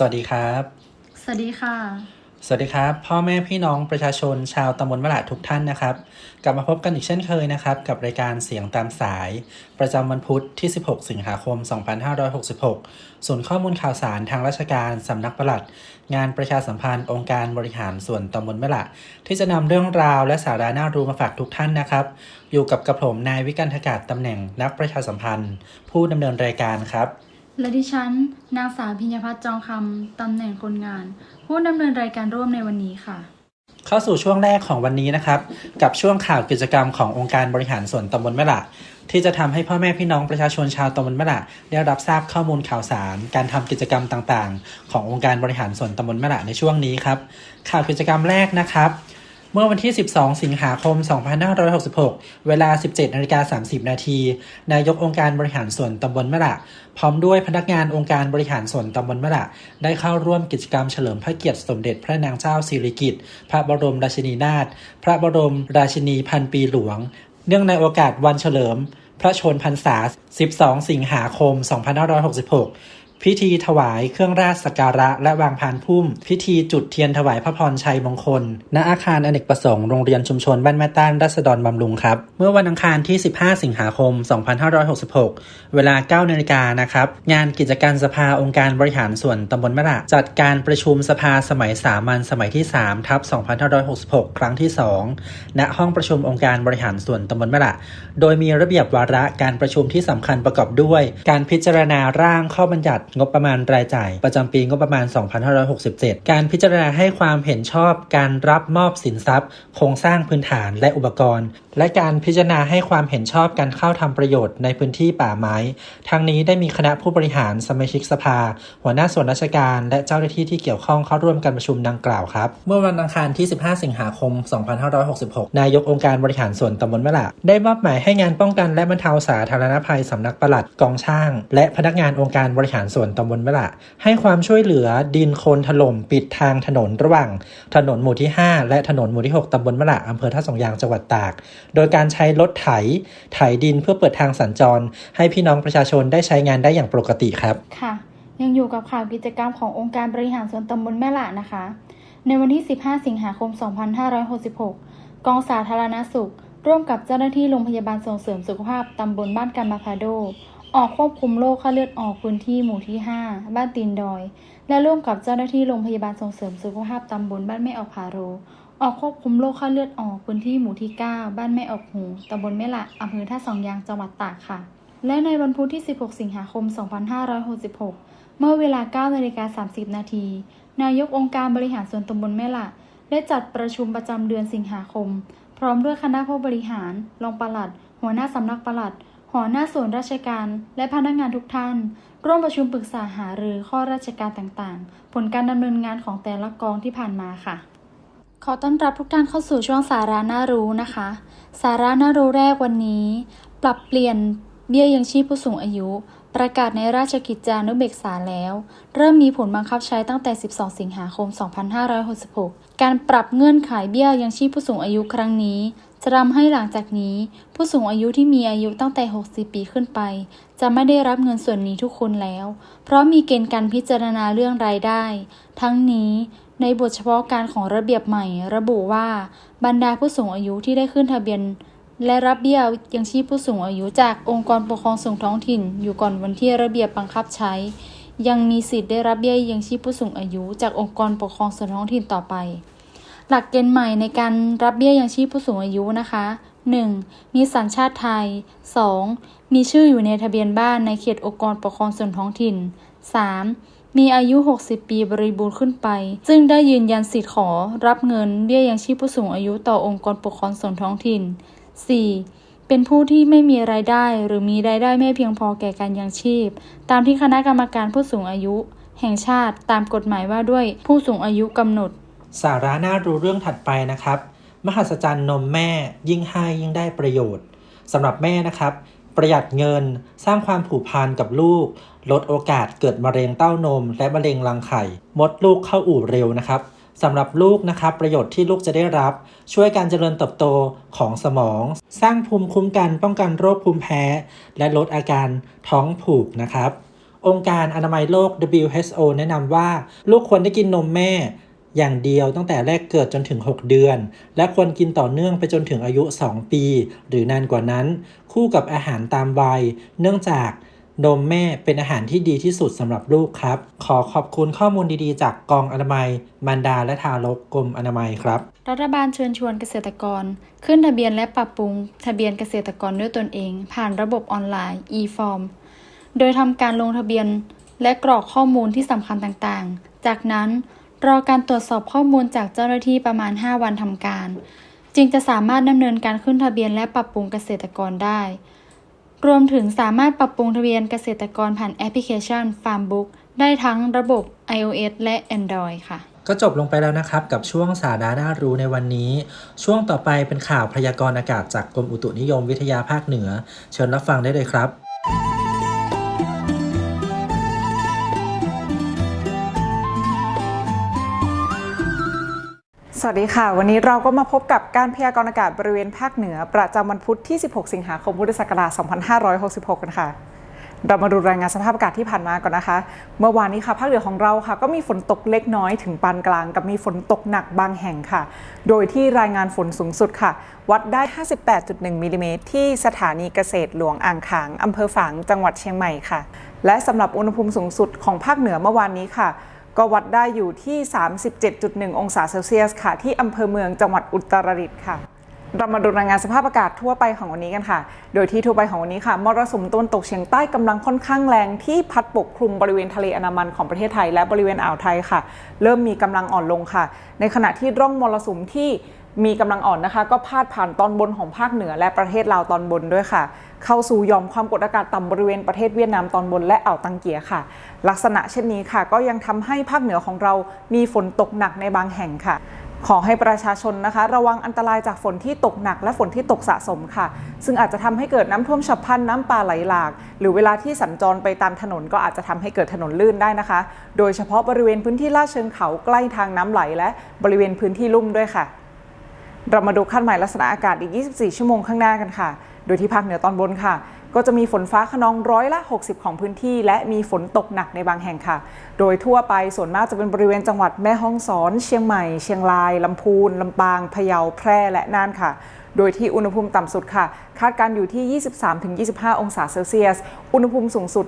สวัสดีครับ สวัสดีค่ะ สวัสดีครับ พ่อแม่พี่น้องประชาชนชาวตำบลมะละทุกท่านนะครับ กลับมาพบกันอีกเช่นเคยนะครับ กับรายการเสียงตามสาย ประจำวันพุธที่ 16 สิงหาคม 2566 ส่วนข้อมูลข่าวสารทางราชการสำนักปลัด งานประชาสัมพันธ์องค์การบริหารส่วนตำบลมะละที่จะนำเรื่องราวและสาระน่ารู้มาฝากทุกท่านนะครับ อยู่กับกระผมนายวิกันทกาศตำแหน่งนักประชาสัมพันธ์ ผู้ดำเนินรายการครับ และดิฉัน นางสาวพิญญพัฒน์จองคำตำแหน่งคนงาน ผู้ดำเนินรายการร่วมในวันนี้ค่ะ เข้าสู่ช่วงแรกของวันนี้นะครับ กับช่วงข่าวกิจกรรมขององค์การบริหารส่วนตำบลแม่ละที่จะทำให้พ่อแม่พี่น้องประชาชนชาวตำบลแม่ละได้รับทราบข้อมูลข่าวสาร การทำกิจกรรมต่างๆ ขององค์การบริหารส่วนตำบลแม่ละในช่วงนี้ครับ ข่าวกิจกรรมแรกนะครับ เมื่อวันที่ 12 สิงหาคม 2566 เวลา 17นาฬิกา30 นาที นายกองค์การบริหารส่วนตำบลมะละ พร้อมด้วยพนักงานองค์การบริหารส่วนตำบลมะละ ได้เข้าร่วมกิจกรรมเฉลิมพระเกียรติสมเด็จพระนางเจ้าสิริกิติ์ พระบรมราชินีนาถ พระบรมราชินีพันปีหลวง เนื่องในโอกาสวันเฉลิม พระชนพรรษา 12 สิงหาคม 2566 พิธีถวายเครื่องราชสักการะและวางพานพุ่ม พิธีจุดเทียนถวายพระพรชัยมงคล ณอาคารอเนกประสงค์โรงเรียนชุมชนบ้านแม่ต้านรัศดรบำรุงครับ เมื่อวันอังคารที่ 15 สิงหาคม 2566 เวลา 9 นาฬิกานะครับ งานกิจการสภาองค์การบริหารส่วนตำบลมะระจัดการประชุมสภาสมัยสามัญสมัยที่ 3 ทับ 2566 ครั้งที่ 2 ณ ห้องประชุมองค์การบริหารส่วนตำบลมะระโดยมีระเบียบวาระการประชุมที่สำคัญประกอบด้วย การพิจารณาร่างข้อบัญญัติงบประมาณรายจ่าย ประจำปีงบประมาณ 2567 การพิจารณาให้ความเห็นชอบการรับมอบสินทรัพย์ โครงสร้างพื้นฐานและอุปกรณ์ และการพิจารณาให้ความเห็นชอบการเข้าทำประโยชน์ในพื้นที่ป่าไม้ ทั้งนี้ได้มีคณะผู้บริหารสมาชิกสภา หัวหน้าส่วนราชการและเจ้าหน้าที่ที่เกี่ยวข้องเข้าร่วมการประชุมดังกล่าวครับ เมื่อวันอังคารที่ 15 สิงหาคม 2566 นายกองค์การบริหารส่วนตำบลมะละได้มอบหมายให้งานป้องกันและบรรเทาสาธารณภัยสำนักปลัดกองช่าง และพนักงานองค์การบริหารส่วน่วนตำบลมะละให้ความช่วยเหลือดินโคลนถล่มปิดทางถนนระหว่าง ถนนหมู่ที่ 5 และถนนหมู่ที่ 6ตำบลมะละอำเภอท่าสองยางจังหวัดตาก โดยการใช้รถไถไถดินเพื่อเปิดทางสัญจร ให้พี่น้องประชาชนได้ใช้งานได้อย่างปกติครับ ค่ะ ยังอยู่กับข่าวกิจกรรมขององค์การบริหารส่วนตำบลแม่ละนะคะ ในวันที่ 15 สิงหาคม 2566 กองสาธารณสุข ร่วมกับเจ้าหน้าที่โรงพยาบาลส่งเสริมสุขภาพตำบลบ้านกามาพาโด ออกควบคุมโรคไข้เลือดออกพื้นที่หมู่ที่ 5 บ้านตีนดอย และร่วมกับเจ้าหน้าที่โรงพยาบาลส่งเสริมสุขภาพตำบลบ้านแม่ออกผาโร ออกควบคุมโรคไข้เลือดออกพื้นที่หมู่ที่ 9 บ้านแม่ออกหูตำบลแม่ละอำเภอท่าสองยางจังหวัดตากค่ะ และในวันพุธที่ 16 สิงหาคม 2566 เมื่อเวลา9นาฬิกา30 นาทีนายกองค์การบริหารส่วนตำบลแม่ละได้จัดประชุมประจำเดือนสิงหาคม พร้อมด้วยคณะผู้บริหารรองปลัด หัวหน้าสำนักปลัด หัวหน้าส่วนราชการ และพนักงานทุกท่าน ร่วมประชุมปรึกษาหารือข้อราชการต่างๆ ผลการดำเนินงานของแต่ละกองที่ผ่านมาค่ะ ขอต้อนรับทุกท่านเข้าสู่ช่วงสาระน่ารู้นะคะ สาระน่ารู้แรกวันนี้ ปรับเปลี่ยนเบี้ยยังชีพผู้สูงอายุ ประกาศในราชกิจจานุเบกษาแล้ว เริ่มมีผลบังคับใช้ตั้งแต่ 12 สิงหาคม 2566 การปรับเงื่อนไขเบี้ยยังชีพผู้สูงอายุครั้งนี้ จะทำให้หลังจากนี้ ผู้สูงอายุที่มีอายุตั้งแต่ 60 ปีขึ้นไป จะไม่ได้รับเงินส่วนนี้ทุกคนแล้ว เพราะมีเกณฑ์การพิจารณาเรื่องรายได้ ทั้งนี้ในบทเฉพาะการของระเบียบใหม่ ระบุว่าบรรดาผู้สูงอายุที่ได้ขึ้นทะเบียน และรับเบี้ยยังชีพผู้สูงอายุจากองค์กรปกครองส่งท้องถิ่น อยู่ก่อนวันที่ระเบียบบังคับใช้ ยังมีสิทธิ์ได้รับเบี้ยยังชีพผู้สูงอายุ จากองค์กรปกครองส่วนท้องถิ่นต่อไป หลักเกณฑ์ใหม่ในการรับเบี้ยยังชีพผู้สูงอายุนะคะ 1. มีสัญชาติไทย 2. มีชื่ออยู่ในทะเบียนบ้านในเขตองค์กรปกครองส่วนท้องถิ่น 3. มีอายุ 60 ปีบริบูรณ์ขึ้นไป ซึ่งได้ยืนยันสิทธิ์ขอรับเงินเบี้ยยังชีพผู้สูงอายุต่อองค์กรปกครองส่วนท้องถิ่น 4. เป็นผู้ที่ไม่มีรายได้หรือมีรายได้ไม่เพียงพอแก่การยังชีพ ตามที่คณะกรรมการผู้สูงอายุ แห่งชาติตามกฎหมายว่าด้วยผู้สูงอายุกำหนด สาระน่ารู้เรื่องถัดไปนะครับ มหัศจรรย์นมแม่ยิ่งให้ยิ่งได้ประโยชน์สำหรับแม่นะครับ ประหยัดเงินสร้างความผูกพันกับลูก ลดโอกาสเกิดมะเร็งเต้านม และมะเร็งรังไข่ มดลูกเข้าอู่เร็วนะครับสำหรับลูกนะครับ ประโยชน์ที่ลูกจะได้รับ ช่วยการเจริญเติบโตของสมอง สร้างภูมิคุ้มกันป้องกันโรคภูมิแพ้ และลดอาการท้องผูกนะครับ องค์การอนามัยโลก WHO แนะนำว่า ลูกควรได้กินนมแม่ อย่างเดียวตั้งแต่แรกเกิดจนถึง 6 เดือน และควรกินต่อเนื่องไปจนถึงอายุ 2 ปี หรือนานกว่านั้น คู่กับอาหารตามวัย เนื่องจากนมแม่เป็นอาหารที่ดีที่สุดสำหรับลูกครับ ขอขอบคุณข้อมูลดีๆ จากกองอนามัย มารดาและทารกกรมอนามัยครับ รัฐบาลเชิญชวนเกษตรกร ขึ้นทะเบียนและปรับปรุง ทะเบียนเกษตรกรด้วยตนเอง ผ่านระบบออนไลน์ e-form โดยทำการลงทะเบียนและกรอกข้อมูลที่สำคัญต่างๆ จากนั้น รอการตรวจสอบข้อมูลจากเจ้าหน้าที่ประมาณ 5 วันทำการ จึงจะสามารถดำเนินการขึ้นทะเบียนและปรับปรุงเกษตรกรได้ รวมถึงสามารถปรับปรุงทะเบียนเกษตรกรผ่านแอปพลิเคชัน Farmbook ได้ทั้งระบบ iOS และ Android ค่ะ ก็จบลงไปแล้วนะครับ กับช่วงสาระน่ารู้ในวันนี้ ช่วงต่อไปเป็นข่าวพยากรณ์อากาศจากกรมอุตุนิยมวิทยาภาคเหนือ เชิญรับฟังได้เลยครับ สวัสดีค่ะ วันนี้เราก็มาพบกับการพยากรณ์อากาศบริเวณภาคเหนือ ประจำวันพุธที่ 16 สิงหาคมพุทธศักราช 2566 กันค่ะ เรามาดูรายงานสภาพอากาศที่ผ่านมาก่อนนะคะ เมื่อวานนี้ค่ะภาคเหนือของเราค่ะ ก็มีฝนตกเล็กน้อยถึงปานกลาง กับมีฝนตกหนักบางแห่งค่ะ โดยที่รายงานฝนสูงสุดค่ะ วัดได้ 58.1 มิลลิเมตรที่สถานีเกษตรหลวงอ่างขางอำเภอฝางจังหวัดเชียงใหม่ค่ะ และสำหรับอุณหภูมิสูงสุดของภาคเหนือเมื่อวานนี้ค่ะ ก็วัดได้อยู่ที่ 37.1 องศาเซลเซียสค่ะ ที่อำเภอเมืองจังหวัดอุตรดิตถ์ค่ะ เรามาดูรายงานสภาพอากาศทั่วไปของวันนี้กันค่ะ โดยที่ทั่วไปของวันนี้ค่ะ มรสุมตะวันตกเฉียงใต้กำลังค่อนข้างแรงที่พัดปกคลุมบริเวณทะเลอันามันของประเทศไทยและบริเวณอ่าวไทยค่ะ เริ่มมีกำลังอ่อนลงค่ะ ในขณะที่ร่องมรสุมที่ มีกำลังอ่อนนะคะ ก็พาดผ่านตอนบนของภาคเหนือและประเทศลาวตอนบนด้วยค่ะ เข้าสู่ยอมความกดอากาศต่ำบริเวณประเทศเวียดนามตอนบนและอ่าวตังเกียค่ะ ลักษณะเช่นนี้ค่ะ ก็ยังทำให้ภาคเหนือของเรามีฝนตกหนักในบางแห่งค่ะขอให้ประชาชนนะคะ ระวังอันตรายจากฝนที่ตกหนักและฝนที่ตกสะสมค่ะ ซึ่งอาจจะทำให้เกิดน้ำท่วมฉับพลันน้ำป่าไหลหลาก หรือเวลาที่สัญจรไปตามถนนก็อาจจะทำให้เกิดถนนลื่นได้นะคะ โดยเฉพาะบริเวณพื้นที่ลาดเชิงเขาใกล้ทางน้ำไหล และบริเวณพื้นที่ลุ่มด้วยค่ะ เรามาดูคาดหมายลักษณะอากาศอีก 24 ชั่วโมงข้างหน้ากันค่ะ โดยที่ภาคเหนือตอนบนค่ะ ก็จะมีฝนฟ้าขนองร้อยละ 60 ของพื้นที่ และมีฝนตกหนักในบางแห่งค่ะ โดยทั่วไปส่วนมากจะเป็นบริเวณจังหวัดแม่ฮ่องสอน เชียงใหม่ เชียงราย ลำพูน ลำปาง พะเยา แพร่ และน่านค่ะ โดยที่อุณหภูมิต่ำสุดค่ะ คาดการอยู่ที่ 23-25 องศาเซลเซียส อุณหภูมิสูงสุด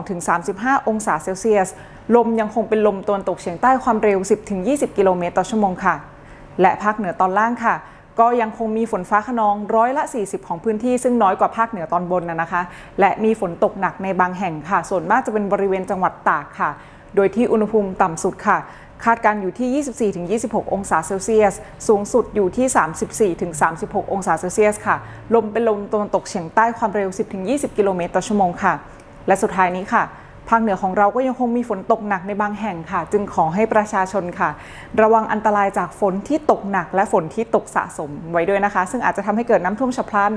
32-35 องศาเซลเซียส ลมยังคงเป็นลมตะวันตกเฉียงใต้ความเร็ว 10-20 กิโลเมตรต่อชั่วโมงค่ะ และภาคเหนือตอนล่างค่ะ ก็ยังคงมีฝนฟ้าขนองร้อยละ 40 ของพื้นที่ซึ่งน้อยกว่าภาคเหนือตอนบนนะคะ และมีฝนตกหนักในบางแห่งค่ะ ส่วนมากจะเป็นบริเวณจังหวัดตากค่ะ โดยที่อุณหภูมิต่ำสุดค่ะคาดการอยู่ที่ 24-26 องศาเซลเซียส สูงสุดอยู่ที่ 34-36 องศาเซลเซียสค่ะ ลมเป็นลมตะวันตกเฉียงใต้ความเร็ว 10-20 กิโลเมตรต่อชั่วโมงค่ะ และสุดท้ายนี้ค่ะ ภาคเหนือของเราก็ยังคงมีฝนตกหนักในบางแห่งค่ะ จึงขอให้ประชาชนค่ะ ระวังอันตรายจากฝนที่ตกหนัก และฝนที่ตกสะสมไว้ด้วยนะคะ ซึ่งอาจจะทำให้เกิดน้ำท่วมฉับพลัน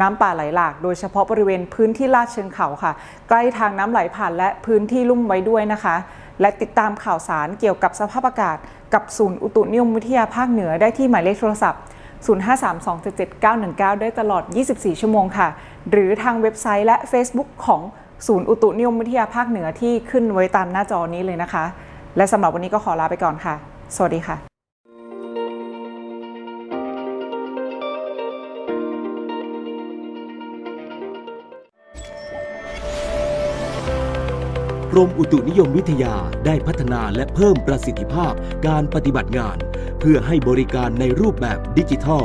น้ำป่าไหลหลาก โดยเฉพาะบริเวณพื้นที่ลาดเชิงเขาค่ะ ใกล้ทางน้ำไหลผ่านและพื้นที่ลุ่มไว้ด้วยนะคะ และติดตามข่าวสารเกี่ยวกับสภาพอากาศ กับศูนย์อุตุนิยมวิทยาภาคเหนือได้ที่หมายเลขโทรศัพท์0532777919 ได้ตลอด 24 ชั่วโมงค่ะ หรือทางเว็บไซต์และ Facebook ของ ศูนย์อุตุนิยมวิทยาภาคเหนือที่ขึ้นไว้ตามหน้าจอนี้เลยนะคะ และสำหรับวันนี้ก็ขอลาไปก่อนค่ะ สวัสดีค่ะกรมอุตุนิยมวิทยาได้พัฒนาและเพิ่มประสิทธิภาพการปฏิบัติงาน เพื่อให้บริการในรูปแบบดิจิทัล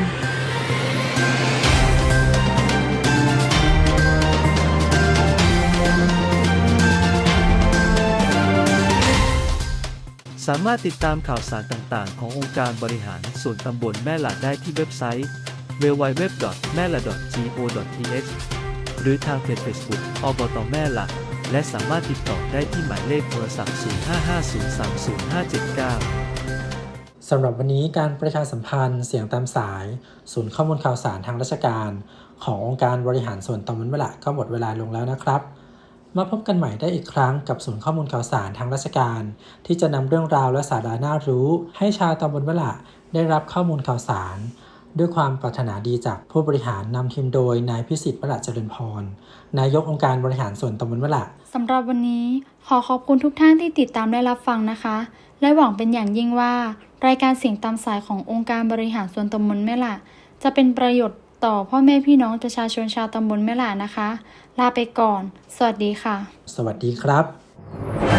ามารถติดตามข่าวสารต่างๆ ขององค์การบริหารส่วนตำบลแม่หละได้ที่เว็บไซต์ www.mela.go.th หรือทางเพจ Facebook อบตแม่หละและสามารถติดต่อได้ที่หมายเลขโทรศัพท์ 0550305579 สำหรับวันนี้การประชาสัมพันธ์เสียงตามสาย ศูนย์ข้อมูลข่าวสารทางราชการ ขององค์การบริหารส่วนตำบลเวลาก็หมดเวลาลงแล้วนะครับ มาพบกันใหม่ได้อีกครั้งกับศูนย์ข้อมูลข่าวสารทางราชการ ที่จะนำเรื่องราวและสาระน่ารู้ ให้ชาวตำบลวลาได้รับข้อมูลข่าวสาร ด้วยความปรารถนาดีจากผู้บริหารนำทีมโดยนายพิสิทธิ์วลาเจริญพร นายกองค์การบริหารส่วนตำบลวลาสำหรับวันนี้ขอขอบคุณทุกท่านที่ติดตามและรับฟังนะคะ และหวังเป็นอย่างยิ่งว่า รายการเสียงตามสายขององค์การบริหารส่วนตำบลแม่ละจะเป็นประโยชน์ ต่อพ่อแม่พี่น้องประชาชนชาวตำบลแม่หลานะคะ ลาไปก่อน สวัสดีค่ะ สวัสดีครับ